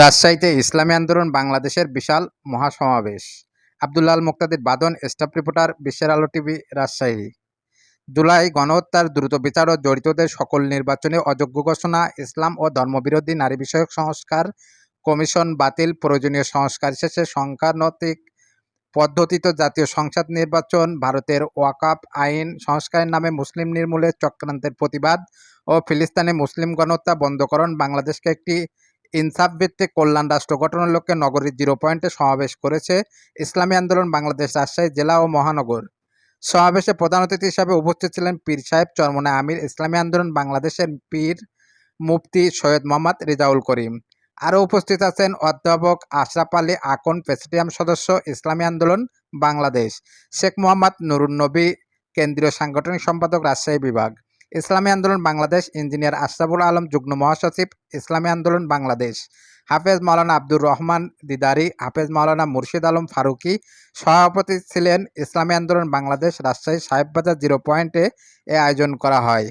রাজশাহীতে ইসলামী আন্দোলন, বাংলাদেশের বিশাল মহাসমাবেশ। আবদুল্লাহ আল মুক্তাদির বাদন, স্টাফ রিপোর্টার, বিশ্বের আলো টিভি, রাজশাহী। জুলাই গণহত্যার দ্রুত বিচার ও জড়িতদের সকল নির্বাচনে অযোগ্য ঘোষণা, ইসলাম ও ধর্মবিরোধী নারী বিষয়ক সংস্কার কমিশন বাতিল, প্রয়োজনীয় সংস্কার শেষে সংখ্যানতিক পদ্ধতিতে জাতীয় সংসদ নির্বাচন, ভারতের ওয়াকাপ আইন সংস্কারের নামে মুসলিম নির্মূলের চক্রান্তের প্রতিবাদ ও ফিলিস্তানে মুসলিম গণহত্যা বন্ধকরণ, বাংলাদেশকে একটি ইনসাফ ভিত্তিক কল্যাণ রাষ্ট্র গঠনের লক্ষ্যে নগরীর জিরো পয়েন্টে সমাবেশ করেছে ইসলামী আন্দোলন বাংলাদেশ রাজশাহী জেলা ও মহানগর। সমাবেশে প্রধান অতিথি হিসাবে উপস্থিত ছিলেন পীর সাহেব চরমনে আমির, ইসলামী আন্দোলন বাংলাদেশের পীর মুফতি সৈয়দ মোহাম্মদ রেজাউল করিম। আরও উপস্থিত আছেন অধ্যাপক আশরাফ আলী আকন, প্রেসিডিয়াম সদস্য, ইসলামী আন্দোলন বাংলাদেশ, শেখ মোহাম্মদ নুরুন নবী কেন্দ্রীয় সাংগঠনিক সম্পাদক, রাজশাহী বিভাগ। ইসলামী আন্দোলন বাংলাদেশ ইঞ্জিনিয়ার আশরাফুল আলম যুগ্ম মহাসচিব, ইসলামী আন্দোলন বাংলাদেশ। হাফেজ মাওলানা আব্দুর রহমান দিদারি, হাফেজ মাওলানা মুর্শিদ আলম ফারুকি সভাপতি ছিলেন ইসলামী আন্দোলন বাংলাদেশ রাজশাহী সাহেববাজার জিরো পয়েন্টে এ আয়োজন করা হয়।